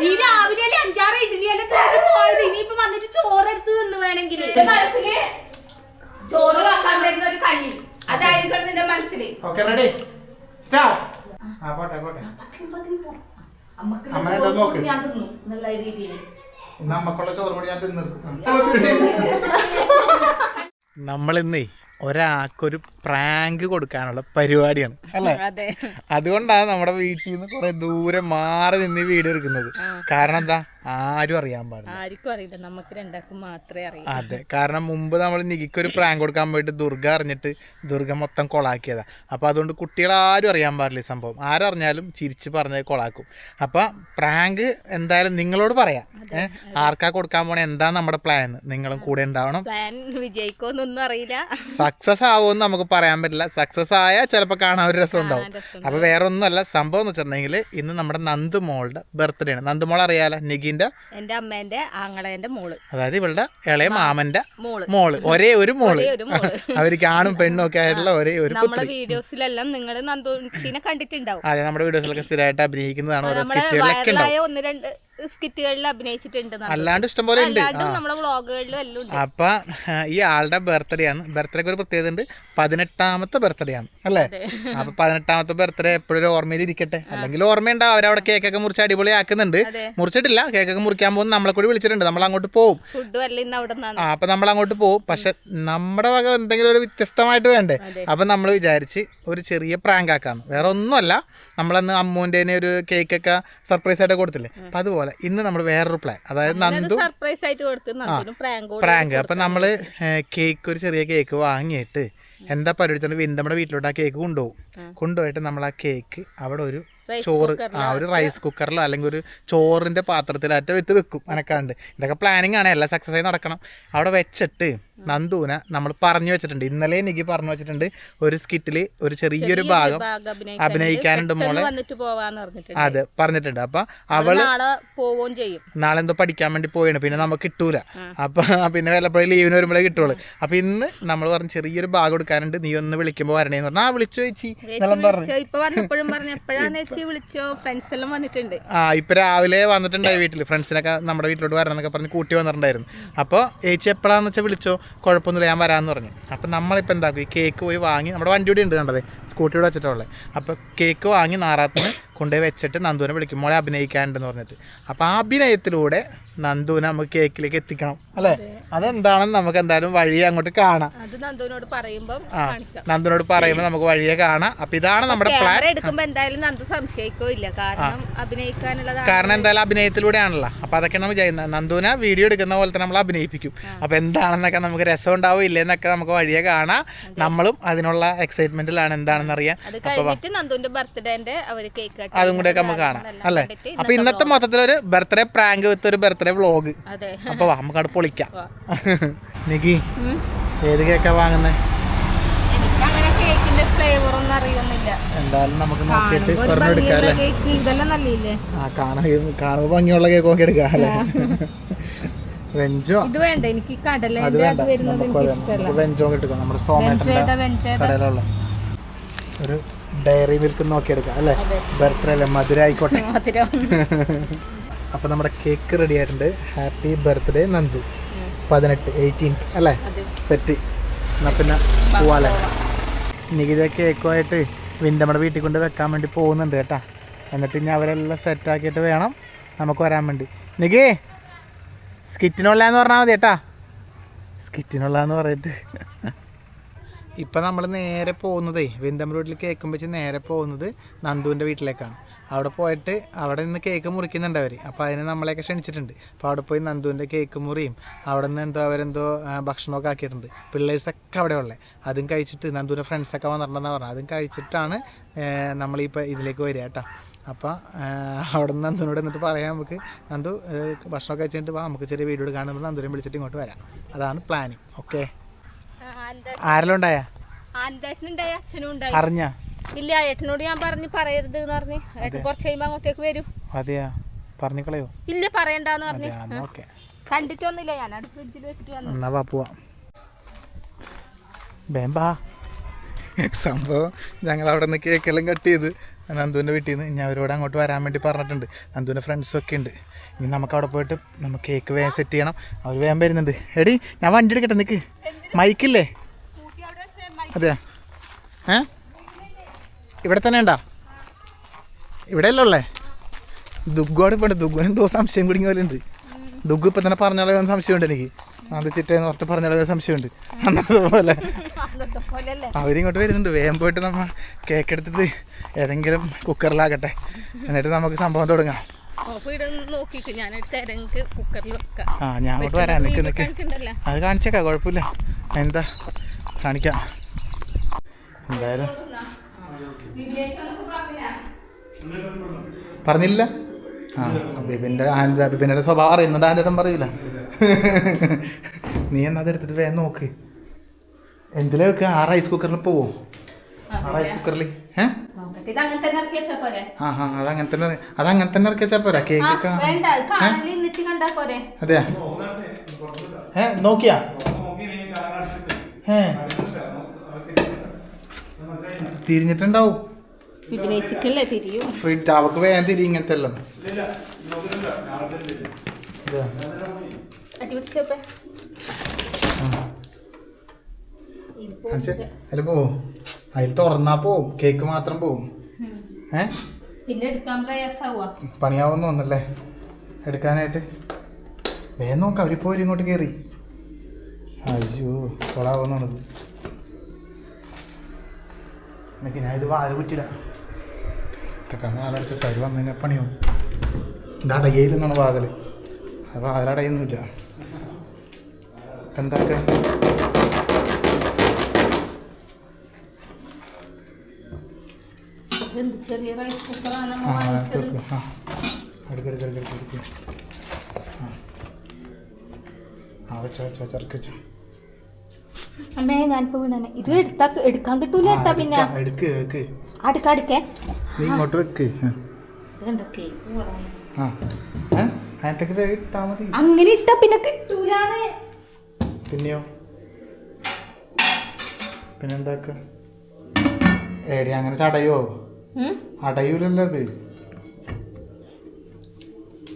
നീ രാവിലെ അല്ലേ അഞ്ചാറ് ഇഡ്ഡലി എല്ലാം തിന്നിട്ട് പോയത്? ഇനിയിപ്പോ വന്നിട്ട് ചോറെടുത്ത് തിന്ന് വേണമെങ്കിൽ മനസ്സിൽ ചോറ് കാക്കാൻ വരുന്ന ഒരു കളി അതായിരിക്കണം നിന്റെ മനസ്സിൽ. ഓക്കെ റെഡി സ്റ്റാർട്ട് ആ പോട്ടെ പോട്ടെ. നോക്ക്. ഞാൻ തിന്നു എന്നുള്ള രീതിയിൽ ഇന്ന് അമ്മക്കുള്ള ചോറ് കൂടി ഞാൻ നമ്മളിന്നേ ഒരാൾക്കൊരു പ്രാങ്ക് കൊടുക്കാനുള്ള പരിപാടിയാണ് അല്ലേ? അതെ. അതുകൊണ്ടാണ് നമ്മുടെ വീട്ടിൽ നിന്ന് കുറെ ദൂരെ മാറി നിന്ന് വീഡിയോ എടുക്കുന്നത് കാരണം എന്താ? ആരും അറിയാൻ പാടില്ല. ആർക്കും അറിയില്ല. നമുക്ക് രണ്ടാക്കും മാത്രമേ അറിയൂ. അതെ. കാരണം മുമ്പ് നമ്മൾ നികിക്ക് ഒരു പ്രാങ്ക് കൊടുക്കാൻ പോയിട്ട് ദുർഗ അറിഞ്ഞിട്ട് ദുർഗ മൊത്തം കൊളാക്കിയതാ. അപ്പൊ അതുകൊണ്ട് കുട്ടികൾ ആരും അറിയാൻ പാടില്ല ഈ സംഭവം. ആരറിഞ്ഞാലും ചിരിച്ച് പറഞ്ഞ് കൊളാക്കും. അപ്പൊ പ്രാങ്ക് എന്തായാലും നിങ്ങളോട് പറയാം. ഏഹ് ആർക്കാ കൊടുക്കാൻ പോണേ? എന്താ നമ്മുടെ പ്ലാൻ? നിങ്ങളും കൂടെ ഉണ്ടാവണം. പ്ലാൻ വിജയിക്കോന്നൊന്നും അറിയില്ല. സക്സസ് ആവുമെന്ന് നമുക്ക് പറയാൻ പറ്റില്ല. സക്സസ് ആയാൽ ചിലപ്പോൾ കാണാൻ ഒരു രസം ഉണ്ടാവും. അപ്പോൾ അപ്പൊ വേറെ ഒന്നുമല്ല സംഭവം എന്ന് വെച്ചിട്ടുണ്ടെങ്കിൽ ഇന്ന് നമ്മുടെ നന്ദു മോളുടെ ബർത്ത്ഡേ ആണ്. നന്ദു മോൾ അറിയാലോ നിഗിന്റെ എന്റെ അമ്മേന്റെ ആങ്ങളേന്റെ മോൾ. അതായത് ഇവളുടെ ഇളയ മാമന്റെ മോൾ. മോൾ. ഒരേ ഒരു മോൾ. അവർക്ക് ആണും പെണ്ണും ഒക്കെ ആയിട്ടുള്ള ഒരേ ഒരു നമ്മുടെ വീഡിയോസിലെല്ലാം നിങ്ങൾ നന്ദുട്ടിനെ കണ്ടിട്ടുണ്ടാവും. അതെ നമ്മുടെ വീഡിയോസിലൊക്കെ സ്ഥിരമായിട്ട് അഭിനയിക്കുന്നതാണ് ഓരോ സ്കിറ്റുകളിലൊക്കെ ഉണ്ടാവും. ഒന്ന് രണ്ട് സ്കിറ്റുകളിൽ അഭിനയിച്ചിട്ടുണ്ട്. അല്ലാണ്ട് ഇഷ്ടം പോലെ ഉണ്ട്. നമ്മുടെ വ്ളോഗുകളിലും എല്ലാം അപ്പൊ ഈ ആളുടെ ബർത്ത്ഡേ ആണ്. ബർത്ത്ഡേക്ക് ഒരു പ്രത്യേകത ഉണ്ട്. പതിനെട്ടാമത്തെ ബർത്ത്ഡേ ആണ്. അല്ലേ? അപ്പൊ പതിനെട്ടാമത്തെ ബർത്ത്ഡേ എപ്പോഴും ഓർമ്മയിൽ ഇരിക്കട്ടെ. അല്ലെങ്കിൽ ഓർമ്മയുണ്ടാവും അവരവിടെ കേക്കൊക്കെ മുറിച്ച് അടിപൊളി ആക്കുന്നുണ്ട് മുറിച്ചിട്ടില്ല. കേക്കൊക്കെ മുറിക്കാൻ പോകുന്ന നമ്മളെ കൂടി വിളിച്ചിട്ടുണ്ട്. നമ്മൾ അങ്ങോട്ട് പോകും ആ അപ്പൊ നമ്മൾ അങ്ങോട്ട് പോകും പക്ഷെ നമ്മുടെ വക എന്തെങ്കിലും ഒരു വ്യത്യസ്തമായിട്ട് വേണ്ടേ. അപ്പൊ നമ്മൾ വിചാരിച്ച് ഒരു ചെറിയ പ്രാങ്ക് ആക്കാന്ന് വേറെ ഒന്നുമല്ല. നമ്മളന്ന് അമ്മൂന്റെ ഒരു കേക്കൊക്കെ സർപ്രൈസ് ആയിട്ട് കൊടുത്തില്ലേ? അപ്പൊ അതുപോലെ ഇന്ന് നമ്മൾ വേറൊരു പ്ലാൻ അതായത് നന്ദു സർപ്രൈസ് ആയിട്ട് കൊടുത്ത് പ്രാങ്ക് അപ്പം നമ്മൾ കേക്ക് ഒരു ചെറിയ കേക്ക് വാങ്ങിയിട്ട് എന്താ പരിപാടി തന്നെ നമ്മുടെ വീട്ടിലോട്ട് ആ കേക്ക് കൊണ്ടുപോകും. കൊണ്ടുപോയിട്ട് നമ്മൾ ആ കേക്ക് അവിടെ ഒരു ചോറ് ആ ഒരു റൈസ് കുക്കറിലോ അല്ലെങ്കിൽ ഒരു ചോറിന്റെ പാത്രത്തിലാറ്റ വെത്ത് വെക്കും അനക്കാണ്ട് ഇതൊക്കെ പ്ലാനിങ് ആണ്. എല്ലാം സക്സസ് ആയി നടക്കണം. അവിടെ വെച്ചിട്ട് നന്ദൂന നമ്മൾ പറഞ്ഞു വെച്ചിട്ടുണ്ട്. ഇന്നലെ എനിക്ക് പറഞ്ഞു വെച്ചിട്ടുണ്ട്. ഒരു സ്കിറ്റിൽ ഒരു ചെറിയൊരു ഭാഗം അഭിനയിക്കാനുണ്ട്. മോളെ. അതെ പറഞ്ഞിട്ടുണ്ട്. അപ്പൊ അവൾ പോവുകയും ചെയ്യും. നാളെ എന്തോ പഠിക്കാൻ വേണ്ടി പോയാണ് പിന്നെ നമുക്ക് കിട്ടൂല. അപ്പൊ പിന്നെ വല്ലപ്പോഴും ലീവിന് വരുമ്പോഴേ കിട്ടുള്ളൂ. അപ്പൊ ഇന്ന് നമ്മൾ പറഞ്ഞു ചെറിയൊരു ഭാഗം എടുക്കാനുണ്ട് നീ ഒന്ന് വിളിക്കുമ്പോ വരണേന്ന് പറഞ്ഞു. ആ വിളിച്ചു ചേച്ചി. എന്നെല്ലാം പറഞ്ഞു. വിളിച്ചോ, എല്ലാം വന്നിട്ടുണ്ട്. ആ ഇപ്പൊ രാവിലെ വന്നിട്ടുണ്ടായി വീട്ടിൽ ഫ്രണ്ട്സിനൊക്കെ നമ്മുടെ വീട്ടിലോട്ട് വരണം എന്നൊക്കെ പറഞ്ഞ് കൂട്ടി വന്നിട്ടുണ്ടായിരുന്നു. അപ്പോൾ ചേച്ചി എപ്പോഴാന്ന് വെച്ചാൽ വിളിച്ചോ? കുഴപ്പമൊന്നുമില്ല ഞാൻ വരാമെന്ന് പറഞ്ഞു. അപ്പൊ നമ്മളിപ്പോൾ എന്താക്കും? ഈ കേക്ക് പോയി വാങ്ങി നമ്മുടെ വണ്ടി ഉണ്ട് കണ്ടത് സ്കൂട്ടിയുടെ വെച്ചിട്ടുള്ളത്. അപ്പോൾ കേക്ക് വാങ്ങി നാറാത്തുനിന്ന് കൊണ്ടുപോയി വെച്ചിട്ട് നന്ദുവിനെ വിളിക്കും. മോളെ അഭിനയിക്കാനുണ്ടെന്ന് പറഞ്ഞിട്ട്. അപ്പോൾ ആ അഭിനയത്തിലൂടെ നന്ദുവിനെ നമുക്ക് കേക്കിലേക്ക് എത്തിക്കണം. അല്ലേ? അതെന്താണെന്ന് നമുക്ക് എന്തായാലും വഴിയെ അങ്ങോട്ട് കാണാം. നന്ദുവിനോട് പറയുമ്പോൾ ആ നന്ദുവിനോട് പറയുമ്പോൾ നമുക്ക് വഴിയെ കാണാം. അപ്പം ഇതാണ് നമ്മുടെ പ്ലാൻ എടുക്കുമ്പോൾ എന്തായാലും നന്ദു സംശയിക്കില്ല കാരണം അഭിനയിക്കാനുള്ളതാണ്. കാരണം എന്തായാലും അഭിനയത്തിലൂടെയാണല്ലോ. അപ്പൊ അതൊക്കെ നമ്മൾ ചെയ്യുന്നത്. നന്ദുവിനെ വീഡിയോ എടുക്കുന്ന പോലെ തന്നെ നമ്മൾ അഭിനയിപ്പിക്കും. അപ്പൊ എന്താണെന്നൊക്കെ നമുക്ക് രസം ഉണ്ടാവും ഇല്ലെന്നൊക്കെ നമുക്ക് വഴിയെ കാണാം. നമ്മളും അതിനുള്ള എക്സൈറ്റ്മെന്റിലാണ് എന്താണെന്ന് അറിയാൻ. അത് കഴിഞ്ഞിട്ട് നന്ദുവിന്റെ ബർത്ത്ഡേന്റെ അവർ കേക്ക് അതും കൂടെ ഒക്കെ നമുക്ക് കാണാം. അല്ലേ? അപ്പൊ ഇന്നത്തെ മൊത്തത്തിൽ ഒരു ബർത്ത്ഡേ പ്രാങ്ക് വിത്ത് ഒരു ബർത്ത്ഡേ വ്ലോഗ് അപ്പൊ വാ നമുക്ക് അവിടെ പൊളിക്കാം. വാ. നികി ഉം. ഏത് കേക്കാ വാങ്ങുന്നേ? എന്തായാലും നമുക്ക് നോക്കിയിട്ട് ഒരെണ്ണം എടുക്കാം അല്ലേ? ആ കാണാൻ ഭംഗിയുള്ള കേക്ക് നോക്കി എടുക്കാം അല്ലേ? വെഞ്ചോ? ഇത് വേണ്ട എനിക്ക് വെഞ്ചോ നമ്മുടെ സോമേട്ടന്റെ കടയിലുള്ള ഒരു ഡയറി മിൽക്ക് നോക്കിയെടുക്കാം അല്ലേ. ബർത്ത്ഡേ അല്ലേ മധുര. ആയിക്കോട്ടെ അപ്പൊ അപ്പോൾ നമ്മുടെ കേക്ക് റെഡി ആയിട്ടുണ്ട്. Happy birthday Nandu. പതിനെട്ട് എയ്റ്റീൻ അല്ലേ? സെറ്റ് എന്നാൽ പിന്നെ പോവാല്ലേ? നികിത കേക്കുമായിട്ട് വിന്റെ വീട്ടിൽ കൊണ്ട് വെക്കാൻ വേണ്ടി പോകുന്നുണ്ട് കേട്ടാ. എന്നിട്ട് ഇനി അവരെല്ലാം സെറ്റാക്കിയിട്ട് വേണം നമുക്ക് വരാൻ വേണ്ടി. നികി സ്കിറ്റിനുള്ളതെന്ന് പറഞ്ഞാൽ മതി കേട്ടാ. സ്കിറ്റിനുള്ളതെന്ന് പറയട്ട് ഇപ്പം നമ്മൾ നേരെ പോകുന്നതേ വിന്തം റോഡിൽ കേക്ക് വെച്ച് നേരെ പോകുന്നത് നന്ദുവിന്റെ വീട്ടിലേക്കാണ്. അവിടെ പോയിട്ട് അവിടെ നിന്ന് കേക്ക് മുറിക്കുന്നുണ്ട് അവർ അപ്പോൾ അതിന് നമ്മളെയൊക്കെ ക്ഷണിച്ചിട്ടുണ്ട്. അപ്പോൾ അവിടെ പോയി നന്ദുവിന്റെ കേക്ക് മുറിയും അവിടെ നിന്ന് എന്തോ അവരെന്തോ ഭക്ഷണമൊക്കെ ആക്കിയിട്ടുണ്ട്. പിള്ളേഴ്സൊക്കെ അവിടെ ഉള്ളത് അതും കഴിച്ചിട്ട് നന്ദുവിന്റെ ഫ്രണ്ട്സൊക്കെ വന്നിട്ടുണ്ടെന്ന് പറഞ്ഞു. അതും കഴിച്ചിട്ടാണ് നമ്മളിപ്പോൾ ഇതിലേക്ക് വരിക കേട്ടോ. അപ്പോൾ അവിടെ നിന്ന് നന്ദുവിനോട് എന്നിട്ട് പറയാം നമുക്ക് നന്ദു ഭക്ഷണമൊക്കെ കഴിച്ചിട്ട് വാ നമുക്ക് ചെറിയ വീഡിയോ കാണുമ്പോൾ നന്ദുവിനെ വിളിച്ചിട്ട് ഇങ്ങോട്ട് വരാം. അതാണ് പ്ലാനിങ്. ഓക്കെ? ആരെല്ലാം ഉണ്ടായ ആന്താട്ടിനുണ്ടായി അച്ഛനും ഉണ്ടായി. അറിഞ്ഞ? ഇല്ല ഏട്ടനോട് ഞാൻ പറഞ്ഞു പറയരുത് എന്ന് പറഞ്ഞു. ഏട്ടൻ കുറച്ച് കഴിയുമ്പോ അങ്ങോട്ടേക്ക് വരും. അതെയാ? പറഞ്ഞിക്കളയോ ഇല്ല പറയണ്ടെന്ന് പറഞ്ഞു. ഓക്കെ. കണ്ടിട്ടൊന്നുമില്ല ഞാൻ അവിടെ ഫ്രിഡ്ജിൽ വെച്ചിട്ട് വന്നു. എന്നാ വാ പോവാം. ബേമ്പാ സംഭവം ഞങ്ങൾ അവിടെ നിന്ന് കേക്കെല്ലാം കട്ട് ചെയ്ത് നന്ദുവിന്റെ വീട്ടിൽ നിന്ന് ഞാൻ അവരോട് അങ്ങോട്ട് വരാൻ വേണ്ടി പറഞ്ഞിട്ടുണ്ട്. നന്ദുവിന്റെ ഫ്രണ്ട്സും ഒക്കെ ഉണ്ട്. ഇനി നമുക്ക് അവിടെ പോയിട്ട് നമുക്ക് കേക്ക് വേഗം സെറ്റ് ചെയ്യണം. അവർ വേഗം വരുന്നുണ്ട്. എടി ഞാൻ വണ്ടി എടുക്കട്ടെ നിൽക്ക് മൈക്കില്ലേ? അതെയാ ഏ? ഇവിടെ തന്നെ ഉണ്ടാ? ഇവിടെ അല്ലേ ഉള്ളേ ദുഗ്ഗോട് ഇപ്പോൾ ദുഗ്ഗോനും എന്തോ സംശയം കുടുങ്ങി പോലെ ഉണ്ട്. ദുഗ്ഗു ഇപ്പം തന്നെ പറഞ്ഞാലും സംശയമുണ്ട് എനിക്ക്. അത് ചിറ്റേന്ന് പറഞ്ഞിട്ട് പറഞ്ഞാലും സംശയമുണ്ട്. അന്നതുപോലെ. അവരിങ്ങോട്ട് വരുന്നുണ്ട്. വേഗം പോയിട്ട് നമ്മൾ കേക്ക് എടുത്തിട്ട് ഏതെങ്കിലും കുക്കറിലാകട്ടെ എന്നിട്ട് നമുക്ക് സംഭവം തുടങ്ങാം. ആ ഞാൻ അങ്ങോട്ട് വരാം. നിൽക്ക് നിൽക്ക് അത് കാണിച്ചേക്കാം. കുഴപ്പമില്ല. എന്താ? കാണിക്കാം. എന്തായാലും. പറഞ്ഞില്ല? ആ ബിബിന്റെ ബിബിന്റെ സ്വഭാവം അറിയുന്നുണ്ട് ആൻഡേട്ടൻ പറയില്ല. പറയൂല നീ എന്നാ അതെടുത്തിട്ട് വേഗം നോക്ക്. എന്തിലാ വെക്കുക ആ റൈസ് കുക്കറിൽ പോവോ. ആ റൈസ് കുക്കറിൽ ഏ? വെച്ചാ ആ ആ അതങ്ങനെ തന്നെ അതങ്ങനെ തന്നെ ഇറക്കി വെച്ചാൽ പോരാ? കേക്ക് അതെയാ? ഏ നോക്കിയാ? തിരിഞ്ഞിട്ടുണ്ടാവും. വിഘ്നേച്ചിക്കല്ലേ തിരിയും? ഫ്രിഡ്ജ് അവർക്ക് വേഗം തിരി ഇങ്ങനത്തെ എല്ലാം അതിൽ പോവും. അതിൽ തുറന്നാ പോവും. കേക്ക് മാത്രം പോവും. ഏ? പിന്നെ എടുക്കാൻ പണിയാവുന്ന ഒന്നല്ലേ എടുക്കാനായിട്ട്. വേഗം നോക്കാം അവരിപ്പോ ഇങ്ങോട്ട് കയറി അയ്യോ കൊളാവുന്നത് എനിക്ക് ഞാൻ ഇത് വാൽ കുറ്റിടാം ഇതൊക്കെ വാലടച്ചിട്ട് അവർ പണിയോ ഇത് അടയയില്ലെന്നാണ് വാതിൽ അത് വാതിലടയൊന്നുമില്ല എന്താക്ക ചെറിയ റൈസ് കുക്കറാണ് ആ ആ എടുക്ക് എടുക്ക് എടുക്ക് എടുക്ക് എടുക്ക്. ആ. ആ വെച്ചോ വെച്ചോ ചെറുക്ക് വെച്ചോ. അമ്മേ ഞാനിപ്പോ വീണനെ. ഇത് എടുത്താ എടുക്കാൻ കിട്ടൂല എടുത്താ പിന്നെ. അടുക്ക അടുക്കേ. നീ ഇങ്ങോട്ട് വെക്ക്. വേണം. അങ്ങനെ ഇട്ടാ പിന്നെ കിട്ടൂലാണ് പിന്നെയോ? പിന്നെന്താക്ക? ഏടി അങ്ങനെ ചടയോ? അടയൂലല്ലോ അത്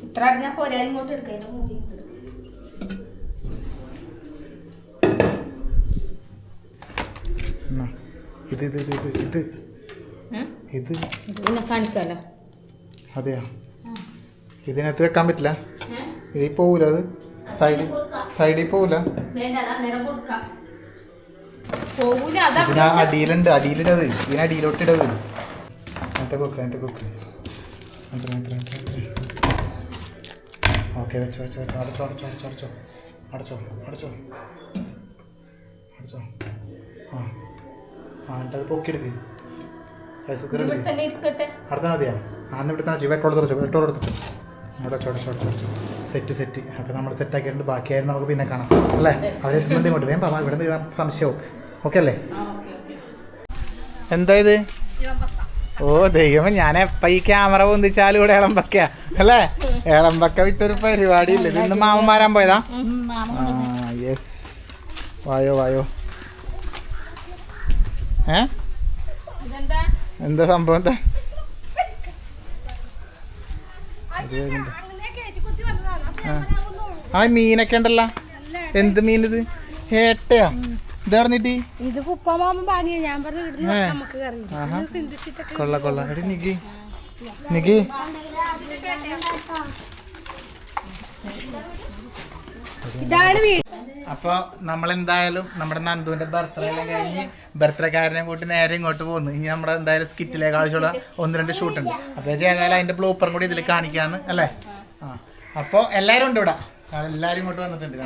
ഇത്ര അടഞ്ഞാ പോരാ ഇങ്ങോട്ട് എടുക്ക അതിന്റെ മൂടി ഇങ്ങോട്ട് എടുക്ക. എന്നാ, ഇത് ഇത് ഇത് ഇത് ഇത്? ഇത്. പിന്നെ കാണിക്കാലോ? അതെയാ? ഇതിനകത്ത് വെക്കാൻ പറ്റില്ല? ഇതിൽ പോവൂല അത്. സൈഡിൽ സൈഡിൽ പോവൂല. വേണ്ട അത് അന്നേരം കൊടുക്കാം. പോകൂല അതാ ഇതിന് ആ അടിയിലുണ്ട് അടിയിലിടത്. ഇതിന് അടിയിലോട്ടിടത്. അങ്ങനത്തെ കൊക്ക് അങ്ങനത്തെ കൊക്ക്. ഓക്കെ വെച്ചോ വെച്ചോ വെച്ചോ. അടച്ചോ അടച്ചോ അടച്ചോ അടച്ചോ അടച്ചോ അടച്ചോ. അടച്ചോ. എന്നിട്ട് അത് പൊക്കിയെടുക്ക്. റൈസ് കുക്കർ ഇവിടെ എടുക്ക് തന്നെ ഇരിക്കട്ടെ. അടുത്ത മതിയാ. ആന്ന് ഇവിടുത്തെ വെച്ചു വെട്ടോട് തുറച്ചോ വെട്ടോട് എടുത്തു അടച്ചോ അടച്ചോ അടച്ചോ സെറ്റ് സെറ്റ്. അപ്പോൾ നമ്മൾ സെറ്റ് ആക്കിയിട്ടുണ്ട്. ബാക്കിയായിരുന്നു നമുക്ക് പിന്നെ കാണാം. അല്ലേ? അവരെത്തുമ്പോൾ ഇങ്ങോട്ട് വേഗം പാവാ ഇവിടെ നിന്ന് സംശയവും. ഓക്കെ അല്ലേ? എന്താ ഇത്? ഓ ദൈവമേ ഞാൻ എപ്പ ഈ ക്യാമറ പൊന്തിച്ചാലും ഇവിടെ ഇളമ്പക്ക അല്ലേ? ഇളമ്പക്ക വിട്ടൊരു പരിപാടി ഇല്ല ഇന്ന് മാമന്മാരാൻ മാരാൻ പോയതാ യെസ് വായോ വായോ. ഏ? എന്താ സംഭവം? എന്താ? ആ. മീനൊക്കെ ഉണ്ടല്ലോ. എന്ത് മീൻ ഇത് ഏട്ടയാ ഇതാർന്നിട്ടി ഇത്? കുപ്പമാമ വാങ്ങിയ ഞാൻ പറഞ്ഞു കൊള്ള കൊള്ള. എടി നിക്കി. നിക്കി. ഇതാണ് വീട്. അപ്പൊ നമ്മൾ എന്തായാലും നമ്മുടെ നന്ദുവിന്റെ ബർത്ത്ഡേ എല്ലാം കഴിഞ്ഞ് ബർത്ത്ഡേക്കാരനെ കൂട്ടി നേരെ ഇങ്ങോട്ട് പോകുന്നു ഇനി നമ്മുടെ എന്തായാലും സ്കിറ്റിലേക്ക് ആവശ്യമുള്ള ഒന്ന് രണ്ട് ഷൂട്ട് ഉണ്ട്. അപ്പൊ ഏതായാലും അതിന്റെ ബ്ലൂപ്പറും കൂടി ഇതിൽ കാണിക്കാന്ന് അല്ലേ? ആ. അപ്പൊ എല്ലാരും ഉണ്ട് ഇവിടെ. എല്ലാരും ഇങ്ങോട്ട് വന്നിട്ടുണ്ട്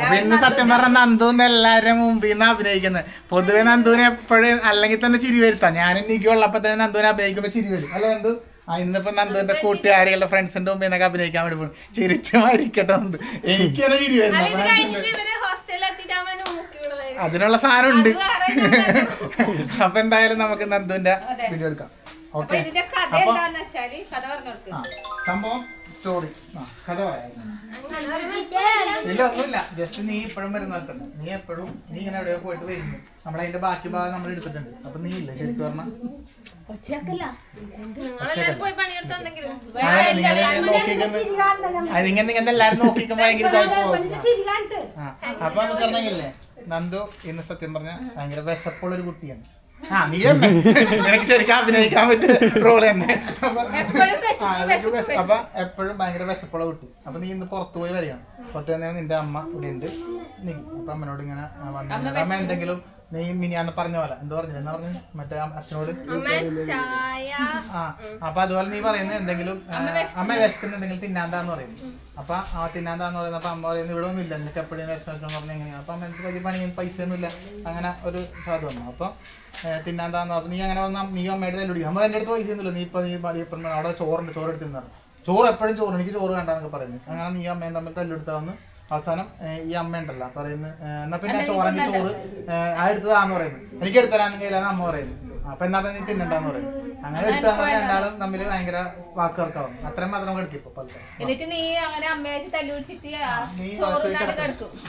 അപ്പൊ ഇന്ന് സത്യം പറഞ്ഞ നന്ദുന്ന് എല്ലാരും മുമ്പിൽ നിന്ന് അഭിനയിക്കുന്നത് പൊതുവെ നന്ദുവിനെ എപ്പോഴും അല്ലെങ്കിൽ തന്നെ ചിരി വരുത്താം. ഞാനും എനിക്ക് ഉള്ളപ്പോ തന്നെ നന്ദുവിനെ അഭിനയിക്കുമ്പോ ചിരി വരും. അല്ലെ നന്ദു? ആ ഇന്നിപ്പോ നന്ദുവിന്റെ കൂട്ടുകാരികളുടെ ഫ്രണ്ട്സിന്റെ മുമ്പിൽ നിന്നൊക്കെ അഭിനയിക്കാൻ വേണ്ടി പോകും ചിരിച്ചു മരിക്കട്ടെ നന്ദു എനിക്ക് തന്നെ ചിരി വരുന്നു അതിനുള്ള സാധനം ഉണ്ട്. അപ്പൊ എന്തായാലും നമുക്ക് നന്ദുവിന്റെ വീഡിയോ എടുക്കാം. ഓക്കെ സംഭവം സ്റ്റോറി ആ കഥ പറയാം. ഇല്ല ഒന്നുമില്ല. ജസ്റ്റ് നീ ഇപ്പോഴും വരുന്ന തന്നെ. നീ എപ്പോഴും നീ ഇങ്ങനെ എവിടെയോ പോയിട്ട് വരുന്നു. നമ്മൾ അതിന്റെ ബാക്കി ഭാഗം നമ്മൾ എടുത്തിട്ടുണ്ട്. അപ്പൊ നീ ഇല്ല? ശരിക്കും പറഞ്ഞാൽ അതിങ്ങനെ നിങ്ങൾ എല്ലാരും നോക്കിക്കുമ്പോ ഭയങ്കര അപ്പൊ പറഞ്ഞെങ്കിലേ നന്ദു ഇന്ന് സത്യം പറഞ്ഞ ഭയങ്കര വിശപ്പുള്ള ഒരു കുട്ടിയാണ്. ആ നീ തന്നെ. നിനക്ക് ശരിക്കും അഭിനയിക്കാൻ പറ്റിയ റോൾ തന്നെ. അപ്പൊ എപ്പോഴും ഭയങ്കര വിശപ്പുള്ള കുട്ടി. അപ്പൊ നീ ഇന്ന് പുറത്തു പോയി വരികയാണ്. പുറത്തു നിന്റെ അമ്മ ഇവിടെ ഉണ്ട്. നീ അപ്പൊ അമ്മനോട് ഇങ്ങനെ വന്നു അമ്മ എന്തെങ്കിലും നീ മിനിയാന്ന് പറഞ്ഞ പോലെ. എന്താ പറഞ്ഞു എന്നാ പറഞ്ഞു മറ്റേ അച്ഛനോട്? ആ അപ്പൊ അതുപോലെ നീ പറയുന്നത് എന്തെങ്കിലും അമ്മ വിശക്കുന്ന എന്തെങ്കിലും തിന്നാന്താന്ന് പറയുന്നു അപ്പൊ ആ തിന്നാന്താന്ന് പറയുന്നത് അപ്പൊ അമ്മ പറയുന്നത് ഇവിടെ ഒന്നും ഇല്ല. എന്നിട്ട് എപ്പോഴും വിശക്കണം വിശക്കണം പറഞ്ഞു എങ്ങനെയാണ് അപ്പൊ അമ്മ വലിയ പണി പൈസ ഒന്നും ഇല്ല. അങ്ങനെ ഒരു സാധു വന്നു. അപ്പൊ തിന്നാന്താന്ന് പറഞ്ഞു. നീ അങ്ങനെ പറഞ്ഞാൽ നീ അമ്മയുടെ തല്ലുടി അമ്മ എന്റെ അടുത്ത് പൈസ ഒന്നുമില്ല നീ ഇപ്പൊ നീ അവിടെ ചോറുണ്ട്. ചോറ് എടുത്തു ചോറ് എപ്പോഴും ചോറ്. എനിക്ക് ചോറ് വേണ്ടെന്നൊക്കെ പറയുന്നു. അങ്ങനെ നീ അമ്മയും തമ്മിൽ തല്ലെടുത്താന്ന് അവസാനം ഈ അമ്മ ഉണ്ടല്ലോ പറയുന്നത് എന്നാ പിന്നെ ചോറെങ്കിൽ ചോറ് ആ എടുത്തതാന്ന് പറയുന്നു. എനിക്ക് എടുത്തരാന്നെങ്കിൽ അമ്മ പറയുന്നു. അപ്പൊ എന്നാ പിന്നെ നീ തിന്നണ്ടെന്ന് പറയുന്നു. അങ്ങനെ എടുത്താൽ രണ്ടാളും തമ്മിൽ ഭയങ്കര വാക്കുകൾക്കാവും അത്രയും മാത്രം കിടക്കും ഇപ്പൊ പലരും എന്നിട്ട് നീ അങ്ങനെ അമ്മയായിട്ട് തല്ലി പിടിച്ചിട്ട്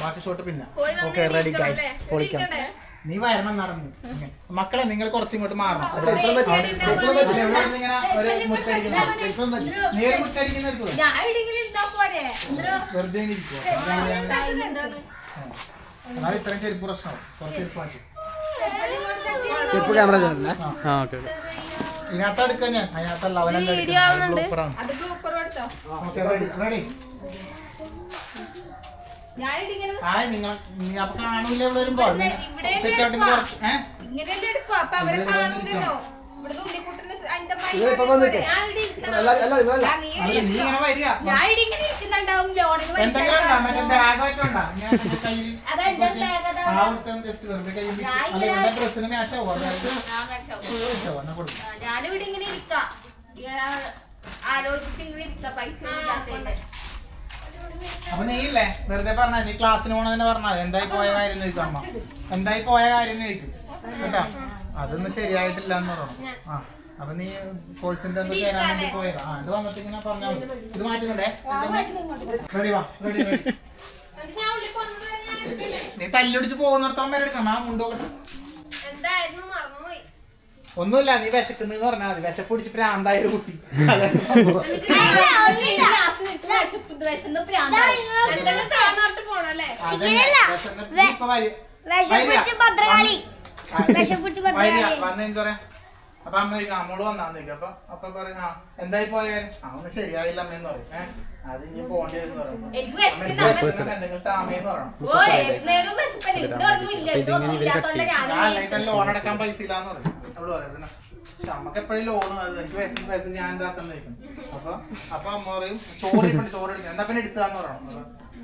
ബാക്കി ഷോട്ട് പിന്നെ. ഓക്കെ റെഡി ഗൈസ് പൊളിക്കാം. നീ വരണം നടന്ന്. മക്കളെ നിങ്ങൾ കുറച്ച് ഇങ്ങോട്ട് മാറണം ഇങ്ങനെ ഒരു മുറ്റടിക്കുന്ന നീ ഒരു മുറ്റടിക്കുന്ന എടുക്കുമോ ഞാൻ ഇല്ലെങ്കിലും ഇരുന്നാ പോരെ. വെറുതെ എന്നാൽ ഇത്രയും ചെരുപ്പ് പ്രശ്നമാവും. കുറച്ച് ചെരുപ്പ് മാറ്റി ചെരുപ്പ് ക്യാമറ ആ. ഓക്കെ ഇതിനകത്ത് എടുക്കാൻ ഞാൻ അതിനകത്തല്ല അവനെല്ലാം ഓക്കെ റെഡി ആയി നിങ്ങൾ നീ അപ്പൊ കാണൂല ഇവിടെ വരുമ്പോ? ഇവിടെ സെറ്റ് കുറച്ച് ഏഹ് ഇങ്ങനെയല്ലേ എടുക്കും അപ്പൊ അവരെ കാണൂലല്ലോ. ഇവിടെ ഉണ്ണിക്കുട്ടന് അതിന്റെ ഞാൻ ഇവിടെ ഇങ്ങനെ ഇരിക്കുന്നുണ്ടാവും. ലോണിന് മറ്റേ ബാഗ് അതാ ഞാനിവിടെ ഇങ്ങനെ ഇരിക്കാം. ഇങ്ങനെ ആലോചിച്ച് ഇങ്ങനെ ഇരിക്കാം. പൈസ ഇല്ലാത്തതിന്റെ. അപ്പൊ നീ ഇല്ലേ വെറുതെ പറഞ്ഞാ നീ ക്ലാസ്സിന് പോണെന്നെ പറഞ്ഞാൽ എന്തായി പോയ കാര്യം ചോദിക്കും അമ്മ. എന്തായി പോയ കാര്യം ചോദിക്കും. കേട്ടോ? അതൊന്നും ശരിയായിട്ടില്ല എന്ന് പറഞ്ഞു. ആ അപ്പൊ നീ കോഴ്സിന്റെ എന്താ ചേരാൻ വേണ്ടി പോയതാ? ആ ഇത് വന്നിട്ട് ഇങ്ങനെ പറഞ്ഞാൽ ഇത് മാറ്റുന്നുണ്ടേ? റെഡി വാ? റെഡി? നീ തല്ലൊടിച്ച് പോകുന്നിടത്തോളം വരെ എടുക്കണം ആ മുണ്ടോക്കട്ടെ എന്തായിരുന്നു ഒന്നുമില്ല നീ വിശക്കുന്നെന്ന് പറഞ്ഞാൽ മതി. വിശപ്പ് പിടിച്ച് പ്രാന്തായ ഒരു കുട്ടി. അപ്പൊ അമ്മ ചോദിക്കും അമ്മോട് വന്നാന്ന് ചോദിക്കും. അപ്പൊ അപ്പൊ പറയാ എന്തായി പോയാൽ അവന് ശരിയായില്ല അമ്മയെന്ന് പറയും. ലോൺ അടക്കാൻ പൈസ ഇല്ലാന്ന് പറയും. അവൾ പറയും പിന്നെ എപ്പോഴും ലോൺ എനിക്ക് വിശക്കുന്ന പൈസ ഞാൻ ചോദിക്കും. അപ്പൊ അപ്പൊ അമ്മ പറയും ചോറ് ഇരിപ്പുണ്ട് ചോറ് എന്നാ പിന്നെ എടുത്താന്ന് പറയണം.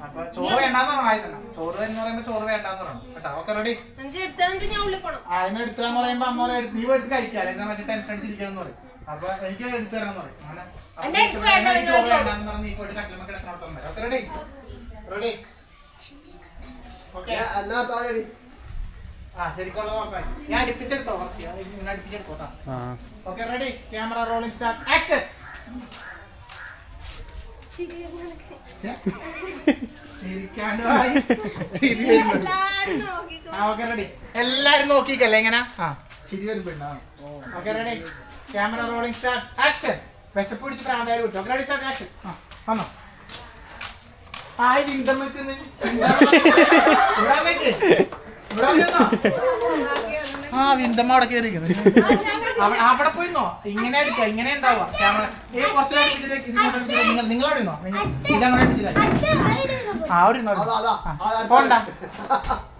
അപ്പൊ ചോറ് വേണ്ടാന്ന് പറയണം ആദ്യം തന്നെ. ചോറ് എന്ന് പറയുമ്പോ ചോറ് വേണ്ടാന്ന് പറയണം. കേട്ടോ? ഓക്കെ റെഡി അതിന് എടുത്താന്ന് പറയുമ്പോ അമ്മ നീ എടുത്ത് എന്നാ മറ്റേ ടെൻഷൻ അടിച്ചിരിക്കണം എന്ന് പറയും. അപ്പൊ എനിക്ക് എടുത്തു തരണം പറയും. അങ്ങനെ നീ പോയിട്ട് കട്ടിലുമ്മ ഓക്കെ റെഡി റെഡി ഓക്കെ എന്നാ താഴെ ആ ശരിക്കുള്ള നോക്കാം ഞാൻ അടുപ്പിച്ചെടുത്തോ കുറച്ച്. അത് അടുപ്പിച്ചെടുത്തോട്ടാ അടുപ്പിച്ചെടുത്തോ okay ready camera rolling start action എല്ലാരും നോക്കിക്കല്ലേ ഇങ്ങനെ? ആ ചിരി വരുമ്പോഴാ okay ready camera rolling start action വിശപ്പ് പിടിച്ച് പ്രാന്തായി വിട്ടു റെഡി സ്റ്റാർട്ട് ആക്ഷൻ ആ വന്നോ. ആയി വിന്തം വെക്കുന്നത് ഇവിടെ വന്നേക്ക്. ഇവിടെ വന്നേന്നോ? ആ വിന്തമ്മ അവിടെ കയറിയിരിക്കുന്നു അവിടെ പോയിന്നോ ഇങ്ങനെ എടുക്കുക ഇങ്ങനെ ഉണ്ടാവുക. ക്യാമറ ഏ കുറച്ച് നേരം ഇതിലേക്ക് നിങ്ങൾ നിങ്ങൾ ഇരുന്നോ നിങ്ങൾ ഇതങ്ങനെ എടുത്തില്ല. ആ അവിടെ ഇന്നോ പോണ്ട.